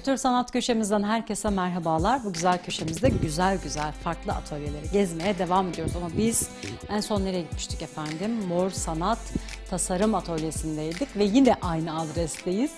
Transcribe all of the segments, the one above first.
Kültür Sanat Köşemizden herkese merhabalar. Bu güzel köşemizde güzel güzel farklı atölyeleri gezmeye devam ediyoruz. Ama biz en son nereye gitmiştik efendim? Mor Sanat Tasarım Atölyesi'ndeydik ve yine aynı adresteyiz.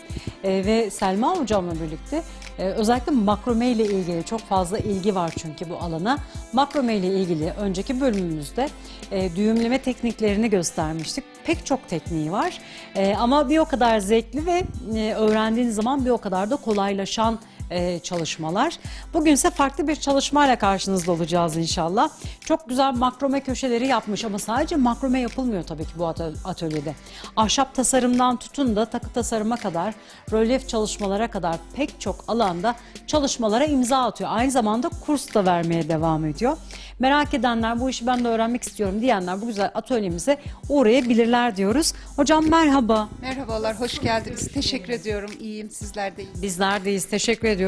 Ee, ve Selma Hocam'la birlikte e, özellikle makrome ile ilgili çok fazla ilgi var çünkü bu alana. Makrome ile ilgili önceki bölümümüzde e, düğümleme tekniklerini göstermiştik. Pek çok tekniği var E, ama bir o kadar zevkli ve e, öğrendiğiniz zaman bir o kadar da kolaylaşan e, çalışmalar. Bugünse farklı bir çalışmayla karşınızda olacağız inşallah. Çok güzel makrome köşeleri yapmış ama sadece makrome yapılmıyor tabii ki bu atö- atölyede. Ahşap tasarımdan tutun da takı tasarıma kadar, rölyef çalışmalara kadar pek çok alanda çalışmalara imza atıyor. Aynı zamanda kurs da vermeye devam ediyor. Merak edenler, bu işi ben de öğrenmek istiyorum diyenler bu güzel atölyemize uğrayabilirler diyoruz. Hocam merhaba. Merhabalar, hoş geldiniz. Teşekkür ediyorum. İyiyim, sizler de iyi. Bizler deyiz. Teşekkür ediyoruz.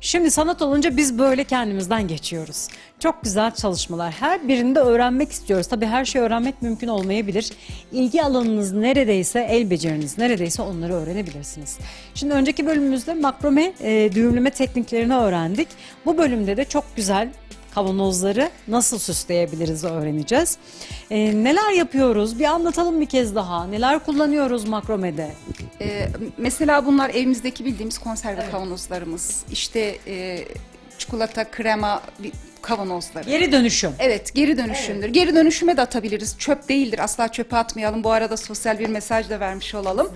Şimdi sanat olunca biz böyle kendimizden geçiyoruz. Çok güzel çalışmalar. Her birinde öğrenmek istiyoruz. Tabii her şeyi öğrenmek mümkün olmayabilir. İlgi alanınız neredeyse, el beceriniz neredeyse onları öğrenebilirsiniz. Şimdi önceki bölümümüzde makrome e, düğümleme tekniklerini öğrendik. Bu bölümde de çok güzel kavanozları nasıl süsleyebiliriz öğreneceğiz. E, neler yapıyoruz? Bir anlatalım bir kez daha. Neler kullanıyoruz makromede? Ee, mesela bunlar evimizdeki bildiğimiz konserve kavanozlarımız. İşte e, çikolata, krema kavanozları. Geri dönüşüm. Evet, geri dönüşümdür. Geri dönüşüme de atabiliriz. Çöp değildir. Asla çöpe atmayalım. Bu arada sosyal bir mesaj da vermiş olalım.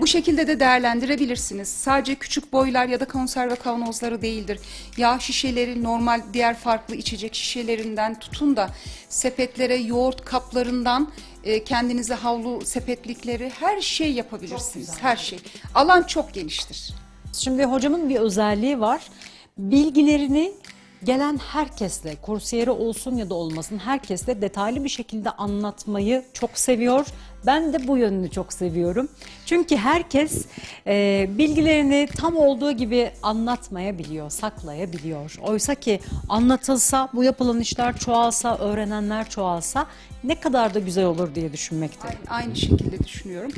Bu şekilde de değerlendirebilirsiniz. Sadece küçük boylar ya da konserve kavanozları değildir. Yağ şişeleri, normal diğer farklı içecek şişelerinden tutun da sepetlere, yoğurt kaplarından e, kendinize havlu sepetlikleri her şey yapabilirsiniz. Her şey. Alan çok geniştir. Şimdi hocamın bir özelliği var. Bilgilerini gelen herkesle, kursiyeri olsun ya da olmasın herkesle detaylı bir şekilde anlatmayı çok seviyor. Ben de bu yönünü çok seviyorum. Çünkü herkes e, bilgilerini tam olduğu gibi anlatmayabiliyor, saklayabiliyor. Oysa ki anlatılsa, bu yapılan işler çoğalsa, öğrenenler çoğalsa ne kadar da güzel olur diye düşünmekteyim. Aynı şekilde düşünüyorum.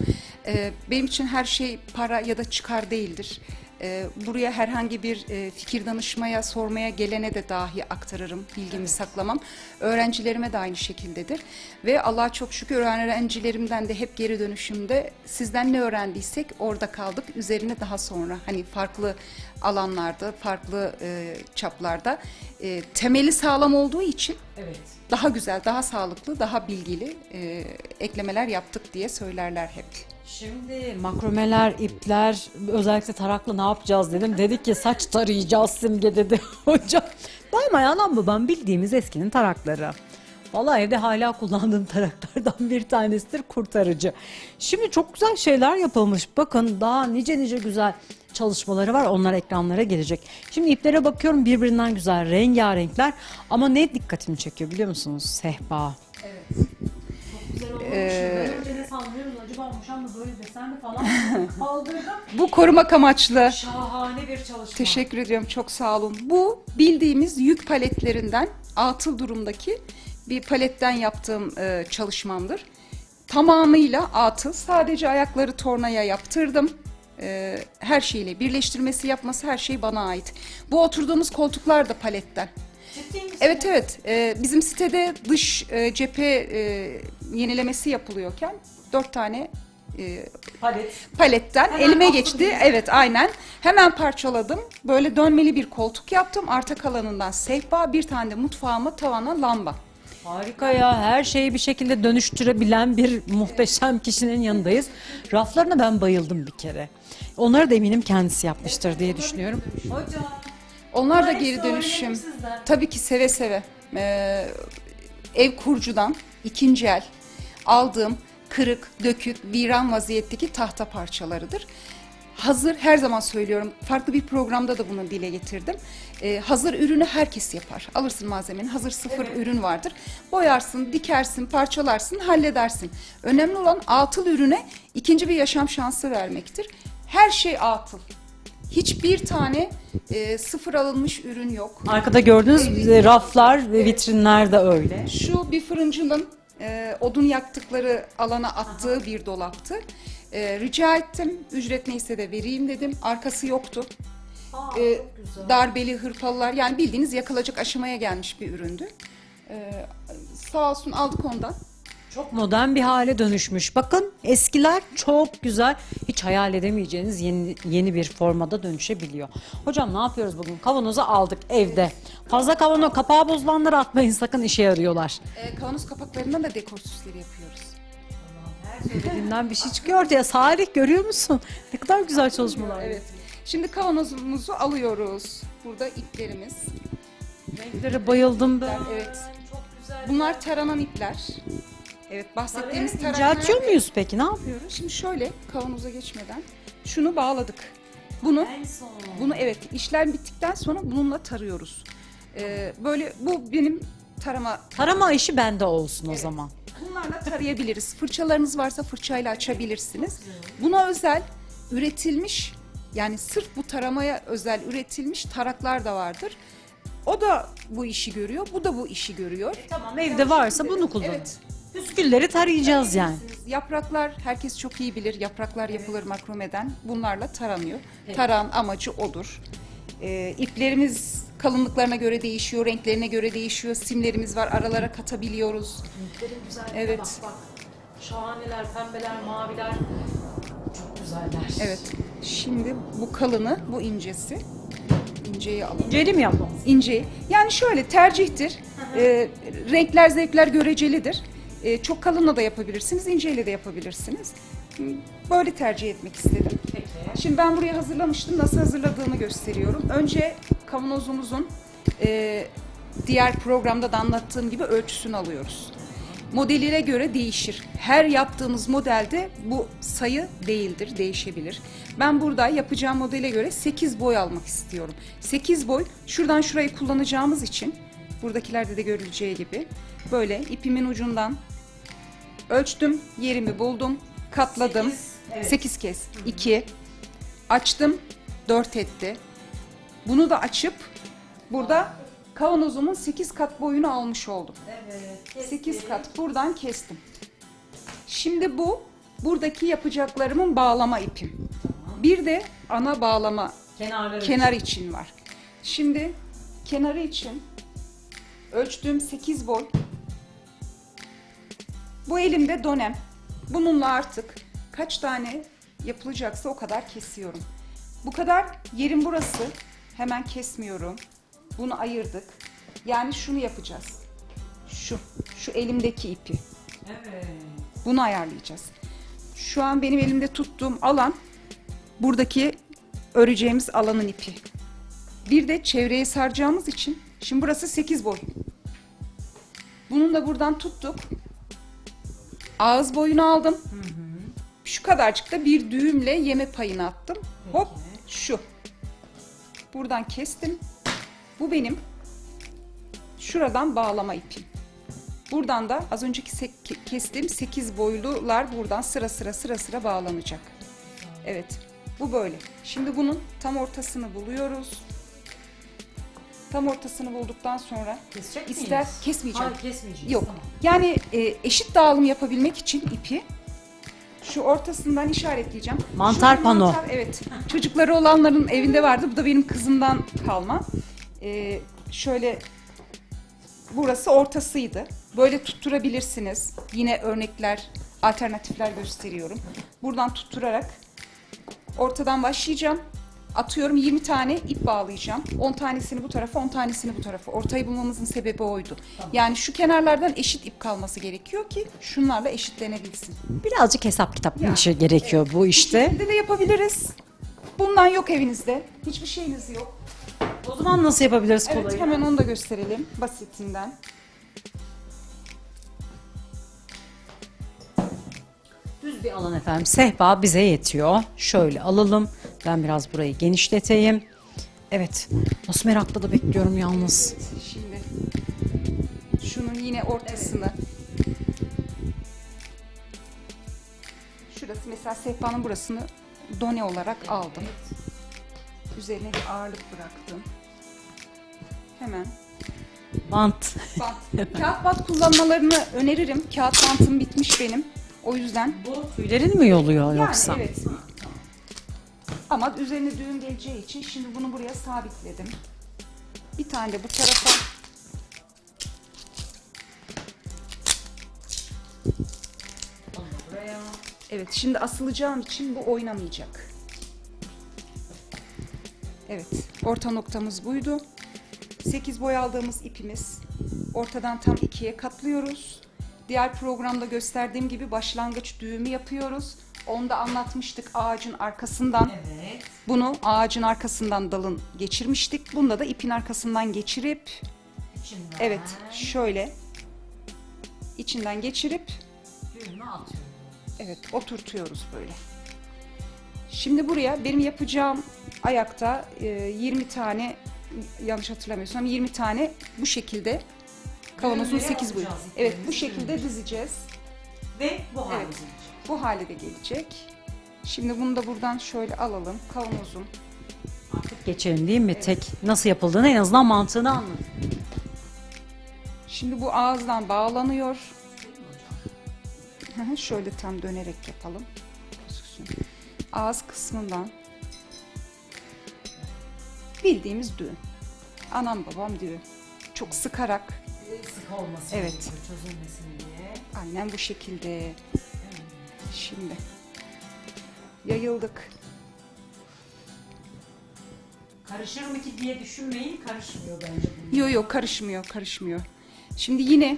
Ee, benim için her şey para ya da çıkar değildir. Ee, buraya herhangi bir e, fikir danışmaya, sormaya gelene de dahi aktarırım, bilgimi saklamam. Öğrencilerime de aynı şekildedir. Ve Allah'a çok şükür öğrencilerimden de hep geri dönüşümde sizden ne öğrendiysek orada kaldık. Üzerine daha sonra hani farklı alanlarda, farklı e, çaplarda e, temeli sağlam olduğu için Evet. daha güzel, daha sağlıklı, daha bilgili e, eklemeler yaptık diye söylerler hep. Şimdi makromeler, ipler, özellikle tarakla ne yapacağız dedim. Dedik ki saç tarayacağız Simge dedi hocam. Anam babam bildiğimiz eskinin tarakları. Vallahi evde hala kullandığım taraklardan bir tanesidir kurtarıcı. Şimdi çok güzel şeyler yapılmış. Bakın daha nice nice güzel çalışmaları var. Onlar ekranlara gelecek. Şimdi iplere bakıyorum birbirinden güzel rengarenkler. Ama ne dikkatimi çekiyor biliyor musunuz? Sehpa. Ee, Kaldırdım. Bu korumak amaçlı. Şahane bir çalışma. Teşekkür ediyorum, çok sağ olun. Bu bildiğimiz yük paletlerinden atıl durumdaki bir paletten yaptığım e, çalışmamdır. Tamamıyla atıl. Sadece ayakları tornaya yaptırdım. E, her şeyle birleştirmesi yapması her şey bana ait. Bu oturduğumuz koltuklar da paletten. Ciddi misin? Evet evet Ee, bizim sitede dış e, cephe e, yenilemesi yapılıyorken dört tane e, Palet. paletten Hemen elime geçti. mi? Evet aynen hemen parçaladım. Böyle dönmeli bir koltuk yaptım. Arta kalanından sehpa bir tane de mutfağıma tavana lamba. Harika ya her şeyi bir şekilde dönüştürebilen bir muhteşem kişinin yanındayız. Raflarına ben bayıldım bir kere. Onları da eminim kendisi yapmıştır diye düşünüyorum. Hocam. Onlar da geri dönüşüm. Tabii ki seve seve. Ee, ev kurucudan ikinci el aldığım kırık, dökük, viran vaziyetteki tahta parçalarıdır. Hazır her zaman söylüyorum. Farklı bir programda da bunu dile getirdim. Ee, hazır ürünü herkes yapar. Alırsın malzemeni. Hazır sıfır ürün vardır. Boyarsın, dikersin, parçalarsın, halledersin. Önemli olan atıl ürüne ikinci bir yaşam şansı vermektir. Her şey atıl. Hiçbir tane e, sıfır alınmış ürün yok. Arkada gördüğünüz e, raflar ve vitrinler de öyle. Şu bir fırıncının e, odun yaktıkları alana attığı bir dolaptı. E, rica ettim, ücret neyse de vereyim dedim. Arkası yoktu. Aa, e, çok güzel. darbeli hırpalılar yani bildiğiniz yakılacak aşamaya gelmiş bir üründü. E, sağ olsun aldık ondan. Çok modern bir hale dönüşmüş. Bakın eskiler çok güzel. Hiç hayal edemeyeceğiniz yeni, yeni bir formada dönüşebiliyor. Hocam ne yapıyoruz bugün? Kavanozu aldık evde. Fazla kavanoz kapağı bozulanları atmayın sakın işe yarıyorlar. E, kavanoz kapaklarından da dekor süsleri yapıyoruz. Söylediğimden bir şey çıkıyor ortaya. Salih görüyor musun? Ne kadar güzel çalışmalar. Evet. Şimdi kavanozumuzu alıyoruz. Burada iplerimiz. Renklere bayıldım ben. Evet. Bunlar taranan ipler. Evet bahsettiğimiz taranlar. İnceltiyor muyuz peki? Ne yapıyoruz? Şimdi şöyle kavanoza geçmeden şunu bağladık. Bunu bunu evet işlem bittikten sonra bununla tarıyoruz. Ee, böyle bu benim tarama Tarama işi bende olsun o zaman. Bunlarla tarayabiliriz. Fırçalarınız varsa fırçayla açabilirsiniz. Buna özel üretilmiş yani sırf bu taramaya özel üretilmiş taraklar da vardır. O da bu işi görüyor, bu da bu işi görüyor. Tamam evde varsa bunu kullanın. Evet. Püskülleri tarayacağız yani. Yapraklar herkes çok iyi bilir. Yapraklar yapılır makromeden. Bunlarla taranıyor. Taran amacı odur. Ee, iplerimiz kalınlıklarına göre değişiyor, renklerine göre değişiyor. Simlerimiz var, aralara katabiliyoruz. Evet. Bak bak. Şahaneler, pembeler, maviler. Çok güzeller. Evet. Şimdi bu kalını, bu incesi. İnceyi alalım. İnceli mi yapmamız? İnceyi. Yani şöyle tercihtir. Ee, renkler, zevkler görecelidir. Ee, çok kalınla da yapabilirsiniz, inceyle de yapabilirsiniz. Böyle tercih etmek istedim. Peki. Şimdi ben buraya hazırlamıştım. Nasıl hazırladığımı gösteriyorum. Önce kavanozumuzun e, diğer programda da anlattığım gibi ölçüsünü alıyoruz. Modeline göre değişir. Her yaptığımız modelde bu sayı değildir, değişebilir. Ben burada yapacağım modele göre 8 boy almak istiyorum. 8 boy şuradan şurayı kullanacağımız için buradakilerde de görüleceği gibi böyle ipimin ucundan ölçtüm, yerimi buldum, katladım. Sekiz, evet. 8 kez. 2 açtım, 4 etti. Bunu da açıp burada kavanozumun 8 kat boyunu almış oldum. Evet. 8 kat buradan kestim. Şimdi bu buradaki yapacaklarımın bağlama ipim. Bir de ana bağlama Kenarları. kenar için var. Şimdi kenarı için ölçtüğüm 8 boy. Bu elimde donem. Bununla artık kaç tane yapılacaksa o kadar kesiyorum. Bu kadar yerim burası. Hemen kesmiyorum. Bunu ayırdık. Yani şunu yapacağız. Şu, şu elimdeki ipi. Evet. Bunu ayarlayacağız. Şu an benim elimde tuttuğum alan buradaki öreceğimiz alanın ipi. Bir de çevreye saracağımız için şimdi burası 8 boy. Bunun da buradan tuttuk. Ağız boyunu aldım. Şu kadarcık da bir düğümle yeme payını attım. Hop şu. Buradan kestim. Bu benim şuradan bağlama ipim. Buradan da az önceki kestiğim 8 boylular buradan sıra sıra sıra sıra bağlanacak. Evet. Bu böyle. Şimdi bunun tam ortasını buluyoruz. Tam ortasını bulduktan sonra Kesecek ister miyiz? kesmeyeceğim. Hayır kesmeyeceğiz. Yok. Tamam. Yani e, eşit dağılım yapabilmek için ipi şu ortasından işaretleyeceğim. Mantar Şu pano. mantar, evet. Çocukları olanların evinde vardı. Bu da benim kızımdan kalma. E, şöyle burası ortasıydı. Böyle tutturabilirsiniz. Yine örnekler, alternatifler gösteriyorum. Buradan tutturarak ortadan başlayacağım. Atıyorum 20 tane ip bağlayacağım. 10 tanesini bu tarafa, 10 tanesini bu tarafa. Ortayı bulmamızın sebebi oydu. Yani şu kenarlardan eşit ip kalması gerekiyor ki şunlarla eşitlenebilsin. Birazcık hesap kitap Ya, işi gerekiyor bu Bu işte. şekilde de yapabiliriz. Bundan yok evinizde. Hiçbir şeyiniz yok. O zaman nasıl yapabiliriz Evet kolayı? hemen onu da gösterelim basitinden. Düz bir alan efendim. Sehpa bize yetiyor. Şöyle alalım. Ben biraz burayı genişleteyim. Evet. Nasıl merakla da bekliyorum yalnız. Şimdi şunun yine ortasını şurası mesela sehpanın burasını done olarak aldım. Üzerine bir ağırlık bıraktım. Hemen Bant. bant. Kağıt bant kullanmalarını öneririm. Kağıt bantım bitmiş benim. O yüzden tüylerin mi yoluyor yani yoksa? evet. Ama üzerine düğüm geleceği için şimdi bunu buraya sabitledim. Bir tane de bu tarafa. Buraya. Evet şimdi asılacağım için bu oynamayacak. Evet orta noktamız buydu. 8 boy aldığımız ipimiz ortadan tam ikiye katlıyoruz. Diğer programda gösterdiğim gibi başlangıç düğümü yapıyoruz. Onda anlatmıştık ağacın arkasından. Evet. Bunu ağacın arkasından dalın geçirmiştik. Bunda da ipin arkasından geçirip İçinden evet şöyle içinden geçirip düğümü atıyorum. Evet, oturtuyoruz böyle. Şimdi buraya benim yapacağım ayakta e, 20 tane yanlış hatırlamıyorsam 20 tane bu şekilde kavanozun Düğümleri 8 boyu. Evet, bu şekilde dizeceğiz. Ve bu Evet. halde. Bu hale de gelecek. Şimdi bunu da buradan şöyle alalım. Kavanozun Artık geçelim değil mi? Tek nasıl yapıldığını en azından mantığını anladık. Şimdi bu ağızdan bağlanıyor. Şöyle tam dönerek yapalım. Ağız kısmından bildiğimiz düğüm. Anam babam düğüm. Çok sıkarak Sık olmasın Evet. diye, çözülmesin diye. aynen bu şekilde. Şimdi yayıldık. Karışır mı ki diye düşünmeyin, karışmıyor bence bu. Yo yo karışmıyor karışmıyor. Şimdi yine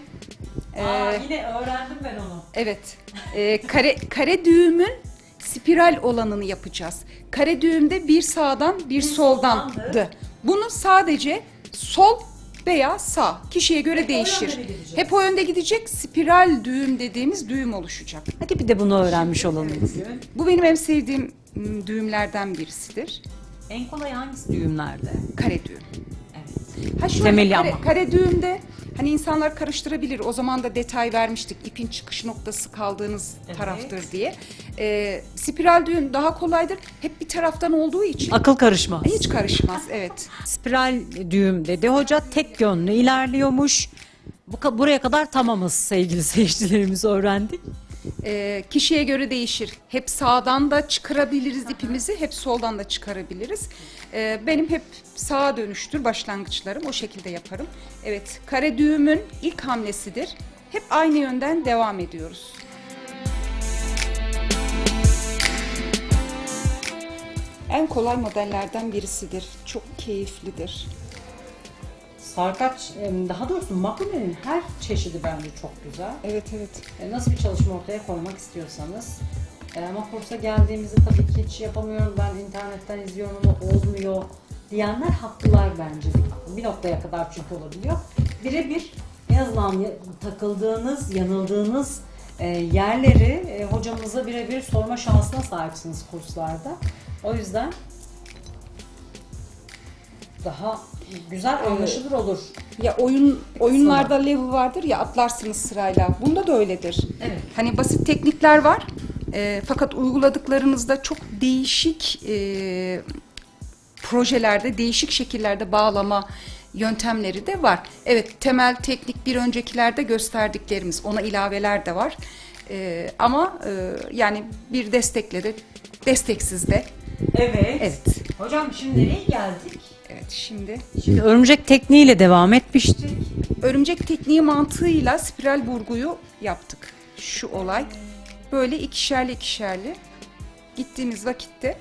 Aa, e, yine öğrendim ben onu. Evet. Ee, kare kare düğümün spiral olanını yapacağız. Kare düğümde bir sağdan bir, soldandı. soldandı. Bunu sadece sol veya sağ kişiye göre Hep değişir. Hep o yönde gidecek. Spiral düğüm dediğimiz düğüm oluşacak. Hadi bir de bunu öğrenmiş olalım. Bu benim en sevdiğim düğümlerden birisidir. En kolay hangisi düğümlerde? Kare düğüm. Evet. Ha şöyle Temeli kare, ama. kare düğümde hani insanlar karıştırabilir. O zaman da detay vermiştik. İpin çıkış noktası kaldığınız Evet. taraftır diye. Ee, spiral düğüm daha kolaydır. Hep bir taraftan olduğu için Akıl karışmaz. hiç karışmaz. Evet. Spiral düğüm dedi hoca tek yönlü ilerliyormuş. Bu buraya kadar tamamız sevgili seyircilerimiz öğrendik. Ee, kişiye göre değişir. Hep sağdan da çıkarabiliriz ipimizi, hep soldan da çıkarabiliriz. Ee, benim hep sağa dönüştür başlangıçlarım. O şekilde yaparım. Evet, kare düğümün ilk hamlesidir. Hep aynı yönden devam ediyoruz. En kolay modellerden birisidir. Çok keyiflidir. Sarkaç, daha doğrusu makromenin her çeşidi bence çok güzel. Evet evet. E, Nasıl bir çalışma ortaya koymak istiyorsanız. E, Ama kursa geldiğimizde tabii ki hiç yapamıyorum ben internetten izliyorum ama olmuyor diyenler haklılar bence. Bir noktaya kadar çünkü olabiliyor. Birebir en azından takıldığınız, yanıldığınız e, yerleri e, hocamıza birebir sorma şansına sahipsiniz kurslarda. O yüzden daha güzel anlaşılır olur. Ya oyun oyunlarda level vardır ya atlarsınız sırayla. Bunda da öyledir. Evet. Hani basit teknikler var. Ee, fakat uyguladıklarınızda çok değişik e, projelerde, değişik şekillerde bağlama yöntemleri de var. Evet, temel teknik bir öncekilerde gösterdiklerimiz, ona ilaveler de var. Ee, ama e, yani bir destekle de, desteksiz de. Evet. Evet. Hocam şimdi nereye geldik? Evet, şimdi Şimdi örümcek tekniğiyle devam etmiştik. örümcek tekniği mantığıyla spiral burguyu yaptık. Şu olay. Böyle ikişerli ikişerli gittiğimiz vakitte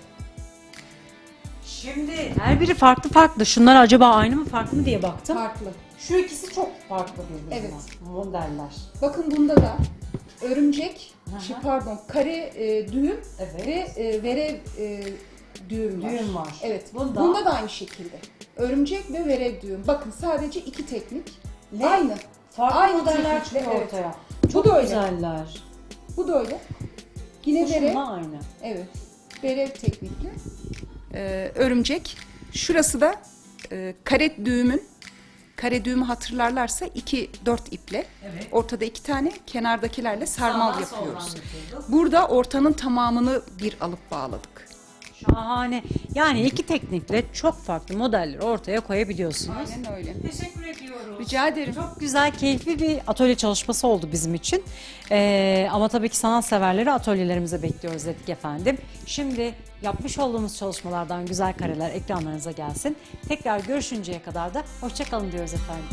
Şimdi her biri farklı farklı. Şunlar acaba aynı mı farklı mı diye baktım. farklı. Şu ikisi çok farklı birbirinden. Evet. Modeller. Bakın bunda da örümcek, Aha. şey pardon kare e, düğüm Evet. ve e, verev e, düğüm var. Düğüm var. Evet. Bunda- Bunda, da aynı şekilde. Örümcek ve verev düğüm. Bakın sadece iki teknik. Ne? Aynı. Farklı Aynı modeller teknikle, çıkıyor evet. ortaya. Bu Çok da öyle. güzeller. Bu da öyle. Yine verev. aynı. Evet. Verev teknikli. Ee, örümcek. Şurası da e, kare düğümün kare düğümü hatırlarlarsa 2 4 iple. Evet. Ortada iki tane, kenardakilerle sarmal Sağdan yapıyoruz. Burada ortanın tamamını bir alıp bağladık. Şahane. Yani iki teknikle çok farklı modelleri ortaya koyabiliyorsunuz. Aynen öyle. Teşekkür ediyoruz. Rica ederim. Çok güzel, keyifli bir atölye çalışması oldu bizim için. Ee, ama tabii ki sanat severleri atölyelerimize bekliyoruz dedik efendim. Şimdi yapmış olduğumuz çalışmalardan güzel kareler ekranlarınıza gelsin. Tekrar görüşünceye kadar da hoşçakalın diyoruz efendim.